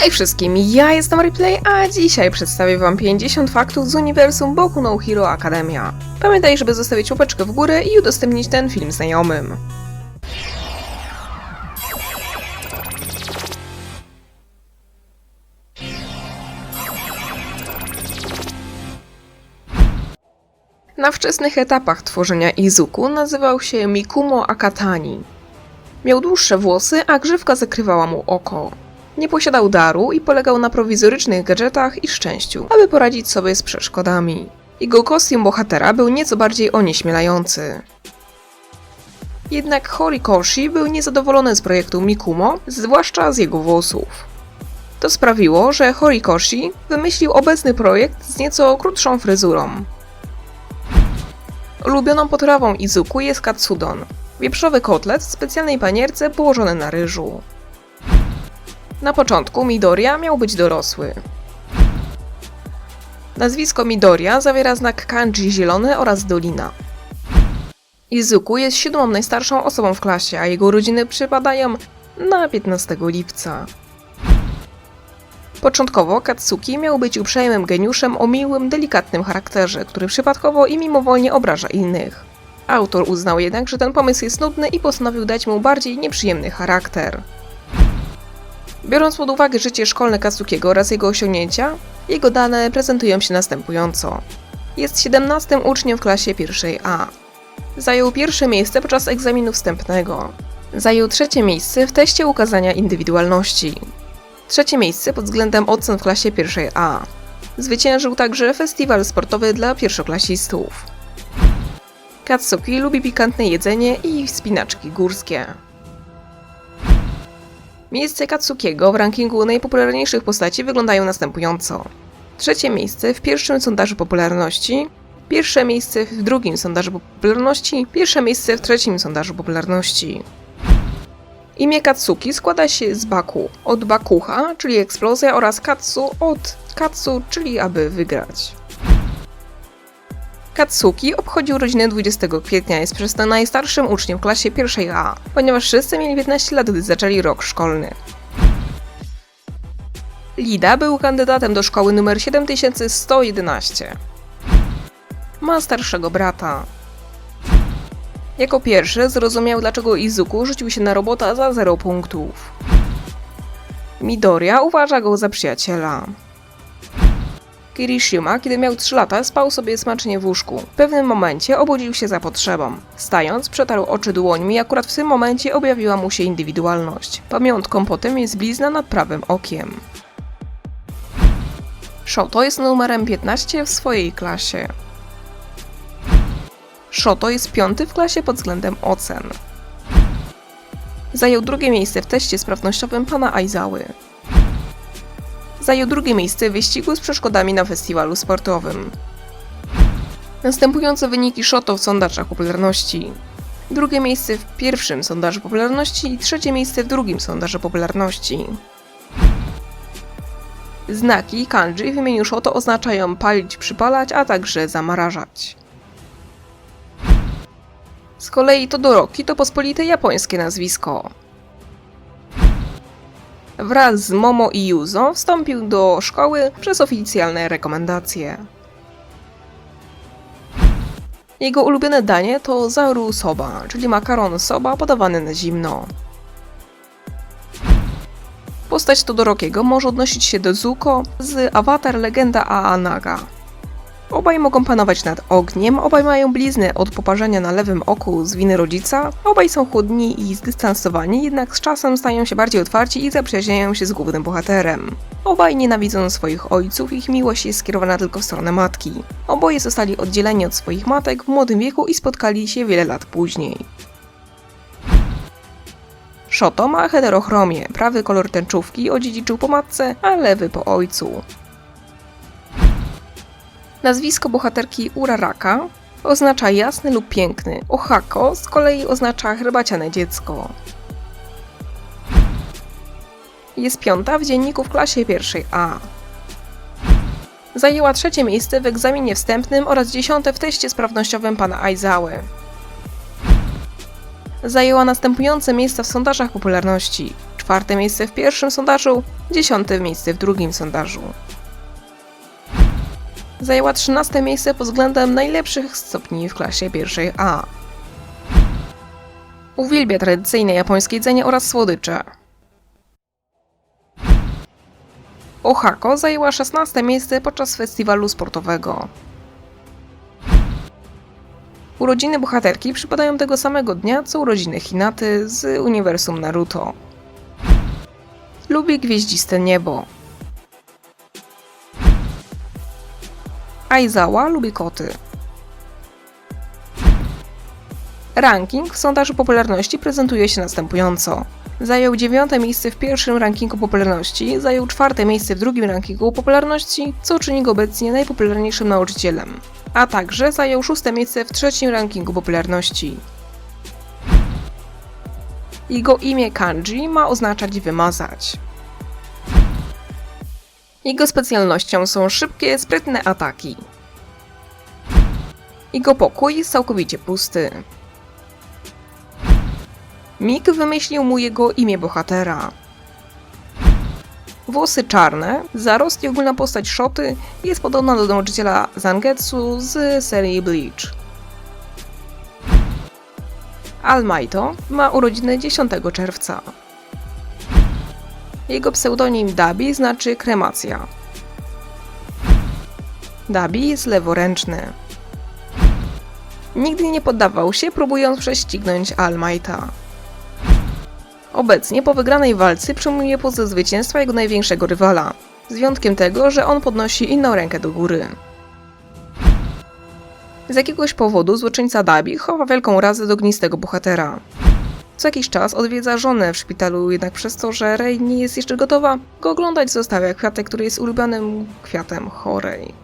Hej wszystkim, ja jestem Replay, a dzisiaj przedstawię wam 50 faktów z uniwersum Boku no Hero Academia. Pamiętaj, żeby zostawić łapeczkę w górę i udostępnić ten film znajomym. Na wczesnych etapach tworzenia Izuku nazywał się Mikumo Akatani. Miał dłuższe włosy, a grzywka zakrywała mu oko. Nie posiadał daru i polegał na prowizorycznych gadżetach i szczęściu, aby poradzić sobie z przeszkodami. Jego kostium bohatera był nieco bardziej onieśmielający. Jednak Horikoshi był niezadowolony z projektu Mikumo, zwłaszcza z jego włosów. To sprawiło, że Horikoshi wymyślił obecny projekt z nieco krótszą fryzurą. Ulubioną potrawą Izuku jest katsudon, wieprzowy kotlet w specjalnej panierce położony na ryżu. Na początku Midoriya miał być dorosły. Nazwisko Midoriya zawiera znak kanji zielony oraz dolina. Izuku jest siódmą najstarszą osobą w klasie, a jego urodziny przypadają na 15 lipca. Początkowo Katsuki miał być uprzejmym geniuszem o miłym, delikatnym charakterze, który przypadkowo i mimowolnie obraża innych. Autor uznał jednak, że ten pomysł jest nudny i postanowił dać mu bardziej nieprzyjemny charakter. Biorąc pod uwagę życie szkolne Katsukiego oraz jego osiągnięcia, jego dane prezentują się następująco. Jest 17 uczniem w klasie pierwszej A. Zajął pierwsze miejsce podczas egzaminu wstępnego. Zajął trzecie miejsce w teście ukazania indywidualności. Trzecie miejsce pod względem ocen w klasie pierwszej A. Zwyciężył także festiwal sportowy dla pierwszoklasistów. Katsuki lubi pikantne jedzenie i wspinaczki górskie. Miejsce Katsukiego w rankingu najpopularniejszych postaci wyglądają następująco. Trzecie miejsce w pierwszym sondażu popularności, pierwsze miejsce w drugim sondażu popularności, pierwsze miejsce w trzecim sondażu popularności. Imię Katsuki składa się z Baku, od Bakucha, czyli eksplozja, oraz Katsu od Katsu, czyli aby wygrać. Katsuki obchodził rodzinę 20 kwietnia, jest przez to najstarszym uczniem w klasie pierwszej A, ponieważ wszyscy mieli 15 lat, gdy zaczęli rok szkolny. Lida był kandydatem do szkoły numer 7111. Ma starszego brata. Jako pierwszy zrozumiał, dlaczego Izuku rzucił się na robota za 0 punktów. Midoriya uważa go za przyjaciela. Kirishima, kiedy miał 3 lata, spał sobie smacznie w łóżku. W pewnym momencie obudził się za potrzebą. Stając, przetarł oczy dłońmi i akurat w tym momencie objawiła mu się indywidualność. Pamiątką po tym jest blizna nad prawym okiem. Shoto jest numerem 15 w swojej klasie. Shoto jest piąty w klasie pod względem ocen. Zajął drugie miejsce w teście sprawnościowym pana Aizały. Zajął drugie miejsce w wyścigu z przeszkodami na festiwalu sportowym. Następujące wyniki Shoto w sondażach popularności. Drugie miejsce w pierwszym sondażu popularności i trzecie miejsce w drugim sondażu popularności. Znaki kanji w imieniu Shoto oznaczają palić, przypalać, a także zamrażać. Z kolei Todoroki to pospolite japońskie nazwisko. Wraz z Momo i Yuzo wstąpił do szkoły przez oficjalne rekomendacje. Jego ulubione danie to zaru soba, czyli makaron soba podawany na zimno. Postać Todorokiego może odnosić się do Zuko z Avatar Legenda Aanaga. Obaj mogą panować nad ogniem, obaj mają blizny od poparzenia na lewym oku z winy rodzica, obaj są chłodni i zdystansowani, jednak z czasem stają się bardziej otwarci i zaprzyjaźniają się z głównym bohaterem. Obaj nienawidzą swoich ojców, ich miłość jest skierowana tylko w stronę matki. Oboje zostali oddzieleni od swoich matek w młodym wieku i spotkali się wiele lat później. Shoto ma heterochromię, prawy kolor tęczówki odziedziczył po matce, a lewy po ojcu. Nazwisko bohaterki Uraraka oznacza jasny lub piękny, Ohako z kolei oznacza herbaciane dziecko. Jest piąta w dzienniku w klasie pierwszej A. Zajęła trzecie miejsce w egzaminie wstępnym oraz dziesiąte w teście sprawnościowym pana Aizały. Zajęła następujące miejsca w sondażach popularności. czwarte miejsce w pierwszym sondażu, dziesiąte miejsce w drugim sondażu. Zajęła 13 miejsce pod względem najlepszych stopni w klasie pierwszej A. Uwielbia tradycyjne japońskie jedzenie oraz słodycze. Ohako zajęła 16 miejsce podczas festiwalu sportowego. Urodziny bohaterki przypadają tego samego dnia co urodziny Hinaty z uniwersum Naruto. Lubi gwieździste niebo. Aizawa lubi koty. Ranking w sondażu popularności prezentuje się następująco. Zajął dziewiąte miejsce w pierwszym rankingu popularności, zajął czwarte miejsce w drugim rankingu popularności, co czyni go obecnie najpopularniejszym nauczycielem. A także zajął szóste miejsce w trzecim rankingu popularności. Jego imię kanji ma oznaczać wymazać. Jego specjalnością są szybkie, sprytne ataki. Jego pokój jest całkowicie pusty. Mik wymyślił mu jego imię bohatera. Włosy czarne, zarost i ogólna postać Szoty jest podobna do nauczyciela Zangetsu z serii Bleach. Almaito ma urodziny 10 czerwca. Jego pseudonim Dabi znaczy kremacja. Dabi jest leworęczny. Nigdy nie poddawał się, próbując prześcignąć Almaita. Obecnie po wygranej walce przyjmuje pozę zwycięstwa jego największego rywala, z wyjątkiem tego, że on podnosi inną rękę do góry. Z jakiegoś powodu złoczyńca Dabi chowa wielką razę do ognistego bohatera. Co jakiś czas odwiedza żonę w szpitalu, jednak przez to, że Rey nie jest jeszcze gotowa, go oglądać zostawia kwiatek, który jest ulubionym kwiatem chorej.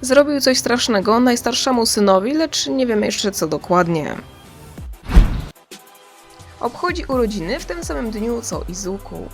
Zrobił coś strasznego najstarszemu synowi, lecz nie wiemy jeszcze co dokładnie. Obchodzi urodziny w tym samym dniu co Izuku.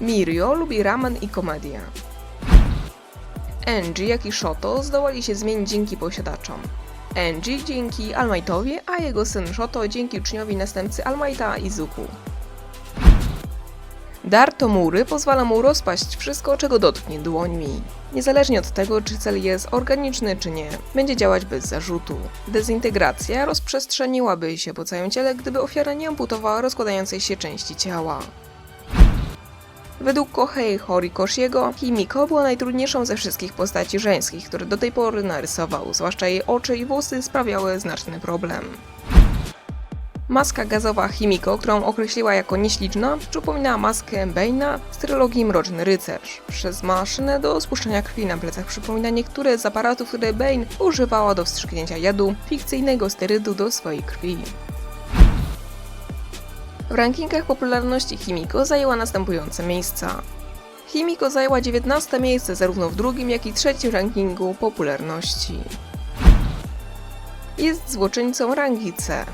Mirio lubi ramen i komedię. Angie, jak i Shoto zdołali się zmienić dzięki posiadaczom. Angie dzięki Almightowi, a jego syn Shoto dzięki uczniowi następcy Almighta Izuku. Dar Tomury pozwala mu rozpaść wszystko, czego dotknie dłońmi. Niezależnie od tego, czy cel jest organiczny, czy nie, będzie działać bez zarzutu. Dezintegracja rozprzestrzeniłaby się po całym ciele, gdyby ofiara nie amputowała rozkładającej się części ciała. Według Kohei Horikoshiego, Himiko była najtrudniejszą ze wszystkich postaci żeńskich, które do tej pory narysował, zwłaszcza jej oczy i włosy sprawiały znaczny problem. Maska gazowa Himiko, którą określiła jako nieśliczna, przypomina maskę Bane'a z trylogii Mroczny Rycerz. Przez maszynę do spuszczania krwi na plecach przypomina niektóre z aparatów, które Bane używała do wstrzyknięcia jadu, fikcyjnego sterydu do swojej krwi. W rankingach popularności Himiko zajęła następujące miejsca. Himiko zajęła 19 miejsce zarówno w drugim, jak i trzecim rankingu popularności. Jest złoczyńcą rangi C.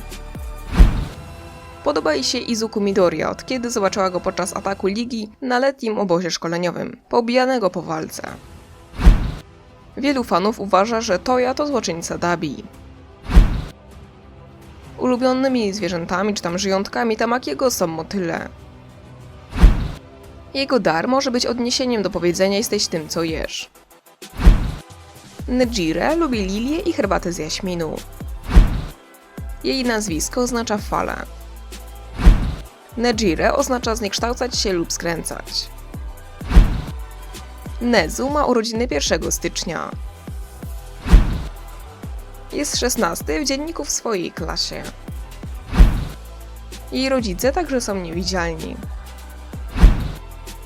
Podoba jej się Izuku Midoriya, od kiedy zobaczyła go podczas ataku ligi na letnim obozie szkoleniowym, pobijanego po walce. Wielu fanów uważa, że Toya to złoczyńca Dabi. Ulubionymi zwierzętami czy tam żyjątkami Tamakiego są motyle. Jego dar może być odniesieniem do powiedzenia jesteś tym, co jesz. Nejire lubi lilie i herbatę z jaśminu. Jej nazwisko oznacza falę. Nejire oznacza zniekształcać się lub skręcać. Nezu ma urodziny 1 stycznia. Jest 16 w dzienniku w swojej klasie. Jej rodzice także są niewidzialni.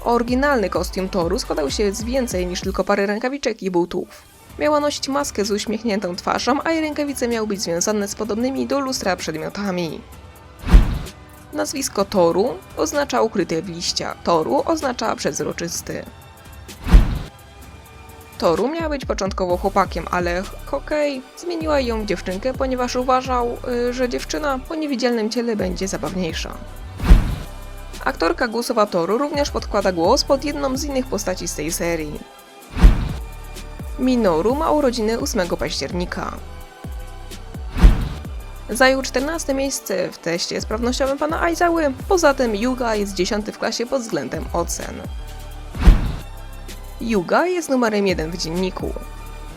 Oryginalny kostium Toru składał się z więcej niż tylko pary rękawiczek i butów. Miała nosić maskę z uśmiechniętą twarzą, a jej rękawice miały być związane z podobnymi do lustra przedmiotami. Nazwisko Toru oznacza ukryty w liściach. Toru oznacza przezroczysty. Toru miała być początkowo chłopakiem, ale Hokej zmieniła ją w dziewczynkę, ponieważ uważał, y, że dziewczyna po niewidzialnym ciele będzie zabawniejsza. Aktorka głosowa Toru również podkłada głos pod jedną z innych postaci z tej serii. Minoru ma urodziny 8 października. Zajął 14 miejsce w teście sprawnościowym pana Aizały, poza tym Yuga jest 10 w klasie pod względem ocen. Yuga jest numerem 1 w dzienniku.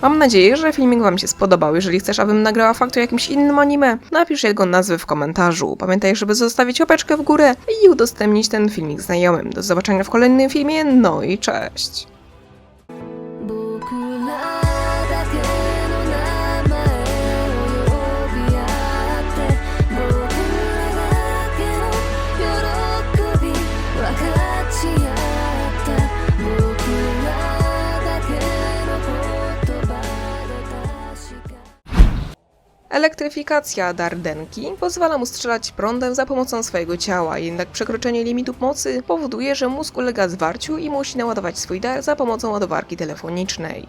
Mam nadzieję, że filmik Wam się spodobał. Jeżeli chcesz, abym nagrała fakt o jakimś innym anime, napisz jego nazwę w komentarzu. Pamiętaj, żeby zostawić łapeczkę w górę i udostępnić ten filmik znajomym. Do zobaczenia w kolejnym filmie, no i cześć! Elektryfikacja Dardenki pozwala mu strzelać prądem za pomocą swojego ciała, jednak przekroczenie limitu mocy powoduje, że mózg ulega zwarciu i musi naładować swój dar za pomocą ładowarki telefonicznej.